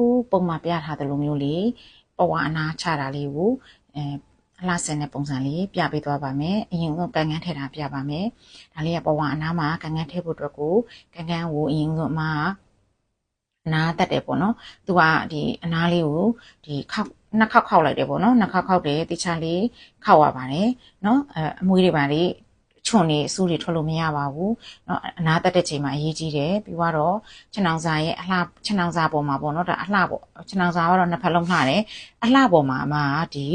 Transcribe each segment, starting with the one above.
အခုပုံမှာပြထားသလိုမျိုးလေးပဝါအနာချတာလေးကိုအဲအလှဆင်တဲ့ပုံစံလေးပြပေးသွားပါမယ်အရင်ကကန်ကန်ထည့်တာပြပါမယ်ဒါလေးကပဝါအနာမှာကန်ကန်ထည့်ဖို့အတွက်ကိုကန်ကန်ကိုအရင်ကအမကအနာတက်တယ်ပေါ့နော်သူကဒီအနာလေးကိုဒီခောက်နှစ်ခောက်ခောက်လိုက်တယ်ပေါ့နော်နှစ်ခောက်ခောက်တယ်တခြားလေးခောက်ရပါတယ်နော်အဲအမွေးတွေပါလေး ချွန်နေအဆူတွေထွက်လို့မရပါဘူးเนาะအနာတက်တဲ့ချိန်မှာအရေးကြီးတယ်ပြီးတော့ခြံအောင်စာရဲ့အလှခြံအောင်စာပေါ်မှာပေါ့เนาะဒါအလှပေါ့ခြံအောင်စာကတော့နှစ်ဖက်လုံးလှတယ်အလှပေါ်မှာအမကဒီ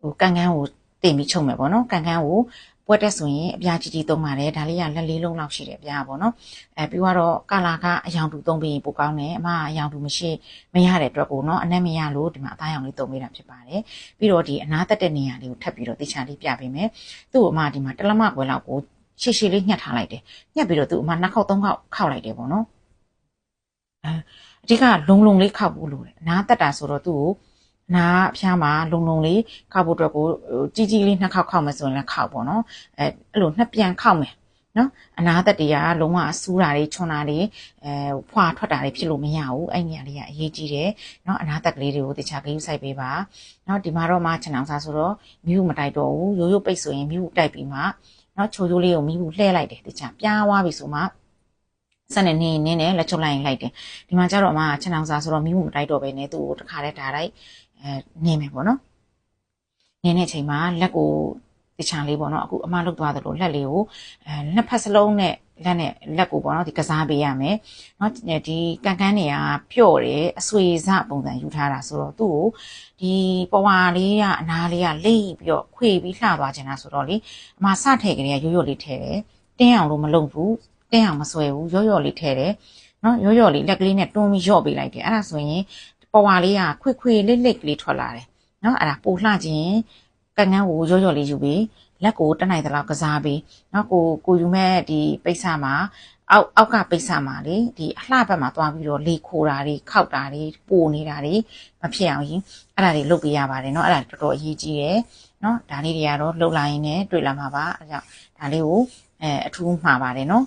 ဟိုကန်ကန်ကိုတင်ပြီးချုပ်မယ်ပေါ့เนาะကန်ကန်ကို ပွက်တက်ဆိုရင်အပြားကြီးကြီးသုံးပါတယ်ဒါလေးကလက်လေးလုံးလောက်ရှိတယ်အပြားပေါ့နော်အဲပြီးတော့ကာလာကအယောင်တူသုံးပြီးပိုကောင်းတယ်အမကအယောင်တူမရှိမရတဲ့အတွက်ကိုနော်အနက်မရလို့ဒီမှာအသားရောင်လေးသုံးပေးတာဖြစ်ပါတယ်ပြီးတော့ဒီအနာတက်တဲ့နေရာလေးကိုထပ်ပြီးတော့တေချာလေးပြပေးမယ်သူ့အမဒီမှာတလမကွယ်လောက်ကိုရှေ့ရှေ့လေးညှက်ထားလိုက်တယ်ညှက်ပြီးတော့သူ့အမနှစ်ခေါက်သုံးခေါက်ခောက်လိုက်တယ်ပေါ့နော်အဲအဓိကလုံလုံလေးခောက်ဖို့လိုတယ်အနာတက်တာဆိုတော့သူ့ကို နားအဖျားမှာလုံလုံလေးခောက်ဖို့အတွက်ကိုကြီးကြီးလေးနှစ်ခေါက်ခောက်မယ်ဆိုရင်လည်းခောက်ပေါ့နော်အဲအဲ့လိုနှစ်ပြန်ခောက်မယ်နော်အနာသက်တွေကလုံးဝဆူးတာတွေချွန်တာတွေအဲဖွာထွက်တာတွေဖြစ်လို့မရဘူးအဲ့နေရာလေးကအရေးကြီးတယ်နော်အနာသက်ကလေးတွေကိုတခြားကလေးစိုက်ပေးပါနော်ဒီမှာတော့မှခြံအောင်စားဆိုတော့မြူးမတိုက်တော့ဘူးရိုးရိုးပိတ်ဆိုရင်မြူးတိုက်ပြီးမှနော်ချိုချိုလေးကိုမြူးလှဲလိုက်တယ်တခြားပြားသွားပြီဆိုမှစနေနေနေနဲ့လက်ချုပ်လိုက်ရင်လိုက်တယ်ဒီမှာကျတော့မှခြံအောင်စားဆိုတော့မြူးမတိုက်တော့ပဲနဲ့သူ့ကိုတခါတည်းဒါလိုက် အဲနေမယ်ပေါ့နော်နေတဲ့အချိန်မှာလက်ကိုတခြားလေးပေါ့နော်အခုအမလုတ်သွားသလိုလက်လေးကိုအဲနှစ်ဖက်စလုံးနဲ့လက်နဲ့လက်ကိုပေါ့နော်ဒီကစားပေးရမယ်เนาะဒီကန်ကန်တွေကပျော့တယ်အဆွေစပုံစံယူထားတာဆိုတော့သူ့ကိုဒီပဝါလေးကအနာလေးကလိမ့်ပြီးတော့ခွေပြီးလှသွားချင်တာဆိုတော့လေအမစထည့်ကလေးကရိုးရိုးလေးထည့်တယ်တင်းအောင်လို့မလုပ်ဘူးတင်းအောင်မဆွဲဘူးရိုးရိုးလေးထည့်တယ်နော်ရိုးရိုးလေးလက်ကလေးနဲ့တွန်းပြီးရော့ပေးလိုက်တယ်အဲ့ဒါဆိုရင် ပဝါလေးကခွေခွေလိတ်လိတ်ကလေးထွက်လာတယ်နော်အဲ့ဒါပိုလှခြင်းကန်ကန်ကိုရော့ရော့လေးယူပြီးလက်ကိုတက်နိုင်သလောက်ကစားပြီးနော်ကိုကိုယူမဲ့ဒီပိတ်ဆမှာအောက်အောက်ကပိတ်ဆမှာလေဒီအလှဘက်မှာသွားပြီးတော့လေခိုတာတွေခောက်တာတွေပိုနေတာတွေမဖြစ်အောင်ရင်အဲ့ဒါတွေလုပ်ပေးရပါတယ်နော်အဲ့ဒါတော်တော်အရေးကြီးတယ်နော်ဒါလေးတွေကတော့လှုပ်လာရင်လည်းတွေ့လာမှာပါအဲ့ကြောင့်ဒါလေးကိုအဲအထူးမှာပါတယ်နော်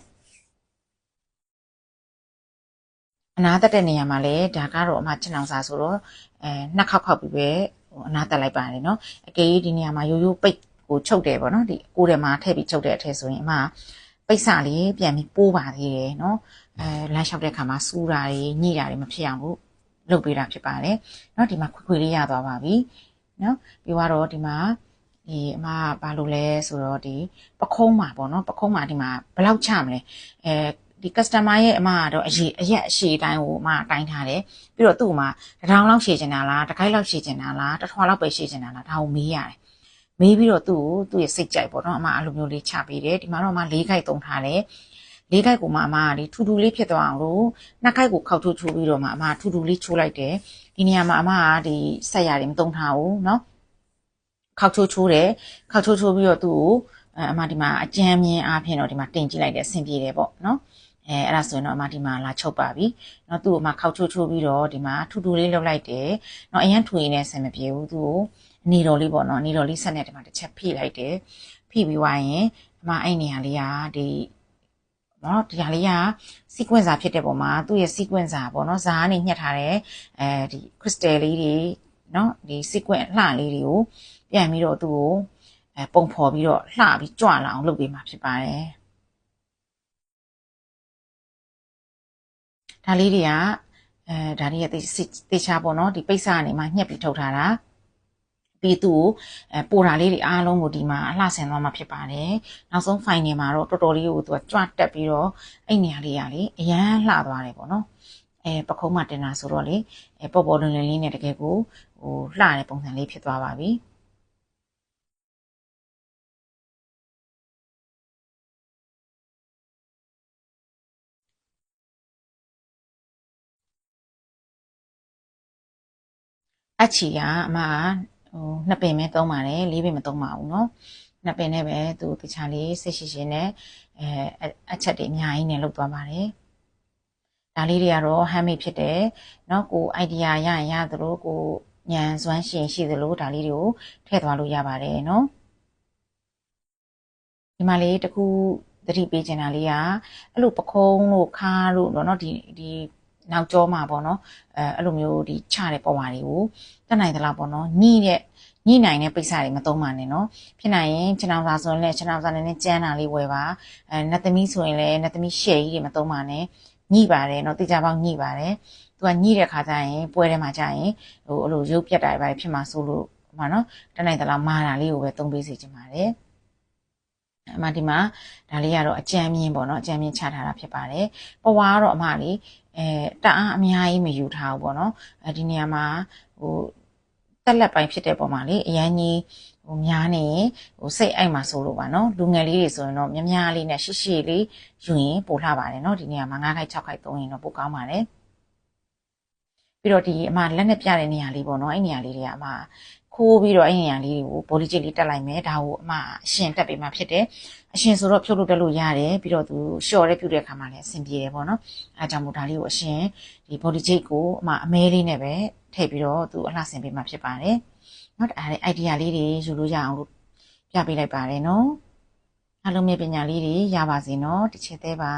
အနာတက်တဲ့နေရာမှာလည်းဒါကတော့အမချင်အောင်စားဆိုတော့အဲနှစ်ခေါက်ခေါက်ပြီးပဲဟိုအနာတက်လိုက်ပါတယ်နော်အကေကြီးဒီနေရာမှာရိုးရိုးပိတ်ကိုချုပ်တယ်ပေါ့နော်ဒီကိုယ်ထဲမှာထည့်ပြီးချုပ်တဲ့အထက်ဆိုရင်အမပိတ်စလေးပြန်ပြီးပိုးပါသေးတယ်နော်အဲလမ်းလျှောက်တဲ့ခါမှာစူးတာတွေညှိတာတွေမဖြစ်အောင်လို့လုပ်ပေးတာဖြစ်ပါတယ်နော်ဒီမှာခွေခွေလေးရသွားပါပြီနော်ပြီးတော့ဒီမှာဒီအမဘာလို့လဲဆိုတော့ဒီပခုံးမှာပေါ့နော်ပခုံးမှာဒီမှာဘယ်လောက်ချမလဲအဲ ဒီ customer ရဲ့အမကတော့အရေးအရက်အရှိတိုင်းကိုအမတိုင်းထားတယ်ပြီးတော့သူ့မှာတစ်ထောင်လောက်ရှည်ချင်တာလားတစ်ခိုက်လောက်ရှည်ချင်တာလားတစ်ထွာလောက်ပဲရှည်ချင်တာလားဒါကိုမေးရတယ်မေးပြီးတော့သူ့ကိုသူ့ရဲ့စိတ်ကြိုက်ပေါ့နော်အမအဲ့လိုမျိုးလေးချပေးတယ်ဒီမှာတော့အမ၄ခိုက်သုံးထားတယ်လေးခိုက်ကိုမှအမကဒီထူထူလေးဖြစ်သွားအောင်လို့နှစ်ခိုက်ကိုခောက်ထိုးချိုးပြီးတော့မှအမထူထူလေးချိုးလိုက်တယ်ဒီနေရာမှာအမကဒီဆက်ရည်မသုံးထားဘူးเนาะခောက်ချိုးချိုးတယ်ခောက်ချိုးချိုးပြီးတော့သူ့ကိုအမဒီမှာအကြမ်းမြင်အားဖြင့်တော့ဒီမှာတင်ကြည့်လိုက်တယ်အဆင်ပြေတယ်ပေါ့เนาะ အဲအဲ့ဒါဆိုရင်တော့အမဒီမှာလာချုပ်ပါပြီเนาะသူ့ကိုအမခောက်ချိုးချိုးပြီးတော့ဒီမှာထူထူလေးလုပ်လိုက်တယ်เนาะအရင်ထူရင်းနဲ့ဆင်မပြေဘူးသူ့ကိုနေတော်လေးပေါ့နော်နေတော်လေးဆက်နေတယ်မှာတစ်ချက်ဖိလိုက်တယ်ဖိပြီးွားရင်ဒီမှာအဲ့နေရာလေးကဒီနော်ဒီဟာလေးက sequence ဖြစ်တဲ့ပုံမှာသူ့ရဲ့ sequence ပေါ့နော်ဇာကနေညှက်ထားတဲ့အဲဒီ crystal လေးတွေနော်ဒီ sequence လှလေးတွေကိုပြန်ပြီးတော့သူ့ကိုအဲပုံဖော်ပြီးတော့လှပြီးကြွလာအောင်လုပ်ပေးမှာဖြစ်ပါတယ် ဒါလေးတွေကအဲဒါတွေကတေချာပေါ့နော်ဒီပိတ်စာကနေမှညှက်ပြီးထုတ်ထားတာပြီးသူ့ကိုအဲပိုတာလေးတွေအားလုံးကိုဒီမှာအလှဆင်သွားမှာဖြစ်ပါတယ်နောက်ဆုံး file နေမှာတော့တော်တော်လေးကိုသူကကြွတက်ပြီးတော့အဲ့နေရာလေးရလေအရန်လှသွားတယ်ပေါ့နော်အဲပခုံးမှတင်တာဆိုတော့လေအဲပေါ်ပေါ်လွင်လွင်လေးနဲ့တကယ်ကိုဟိုလှတဲ့ပုံစံလေးဖြစ်သွားပါပြီ အချီကအမဟိုနှစ်ပင်ပဲသုံးပါတယ်လေးပင်မသုံးပါဘူးเนาะနှစ်ပင်နဲ့ပဲသူတခြားလေးစိတ်ရှိရှိနဲ့အဲအချက်တွေအများကြီးနဲ့လုပ်သွားပါတယ်ဒါလေးတွေကတော့ handmade ဖြစ်တယ်เนาะကို idea ရရင်ရသလိုကိုညံစွမ်းရှင်ရှိသလိုဒါလေးတွေကိုထည့်သွားလို့ရပါတယ်เนาะဒီမှာလေးတခုသတိပေးချင်တာလေးကအဲ့လိုပခုံးလို့ခါလို့เนาะဒီဒီ နောက်ကျောမှာပေါ့နော်အဲအဲ့လိုမျိုးဒီချတဲ့ပဝါတွေကိုတက်နိုင်သလားပေါ့နော်ညှိတဲ့ညှိနိုင်တဲ့ပိတ်စာတွေမသုံးပါနဲ့နော်ဖြစ်နိုင်ရင်ခြံအောင်စာဆိုရင်လည်းခြံအောင်စာနဲ့နဲ့ကျန်းတာလေးဝယ်ပါအဲနတ်သမီးဆိုရင်လည်းနတ်သမီးရှယ်ကြီးတွေမသုံးပါနဲ့ညှိပါတယ်နော်တေချာပေါက်ညှိပါတယ်သူကညှိတဲ့ခါကျရင်ပွဲထဲမှာကျရင်ဟိုအဲ့လိုရုပ်ပြတ်တာတွေပဲဖြစ်မှာဆိုလို့ဟောနော်တက်နိုင်သလားမာတာလေးကိုပဲသုံးပေးစီချင်ပါတယ်အမဒီမှာဒါလေးကတော့အကြမ်းမြင်ပေါ့နော်အကြမ်းမြင်ချထားတာဖြစ်ပါတယ်ပဝါကတော့အမလေး အဲတအားအများကြီးမယူထားဘူးပေါ့နော်အဲဒီနေရာမှာဟိုတက်လက်ပိုင်းဖြစ်တဲ့ပုံမှာလေအရန်ကြီးဟိုများနေရင်ဟိုစိတ်အိုက်မှာဆိုလို့ပါနော်လူငယ်လေးတွေဆိုရင်တော့များများလေးနဲ့ရှိရှိလေးယူရင်ပိုလှပါတယ်နော်ဒီနေရာမှာ9ခိုက်6ခိုက်သုံးရင်တော့ပိုကောင်းပါတယ်ပြီးတော့ဒီအမလက်နဲ့ပြတဲ့နေရာလေးပေါ့နော်အဲ့နေရာလေးတွေကအမ ခိုးပြီးတော့အဲ့နေရာလေးတွေကိုဘောလီချစ်လေးတက်လိုက်မယ်ဒါကိုအမအရှင်တက်ပေးမှဖြစ်တယ်အရှင်ဆိုတော့ဖြုတ်လို့တက်လို့ရတယ်ပြီးတော့သူလျှော်တဲ့ပြုတဲ့ခါမှာလည်းအဆင်ပြေတယ်ပေါ့နော်အဲကြောင့်မို့ဒါလေးကိုအရှင်ဒီဘောလီချစ်ကိုအမအမဲလေးနဲ့ပဲထည့်ပြီးတော့သူအလှဆင်ပေးမှဖြစ်ပါတယ်နော်ဒါအဲ့ idea လေးတွေယူလို့ရအောင်လို့ပြပေးလိုက်ပါတယ်နော်အားလုံးမြေပညာလေးတွေရပါစေနော်တစ်ချက်သေးပါ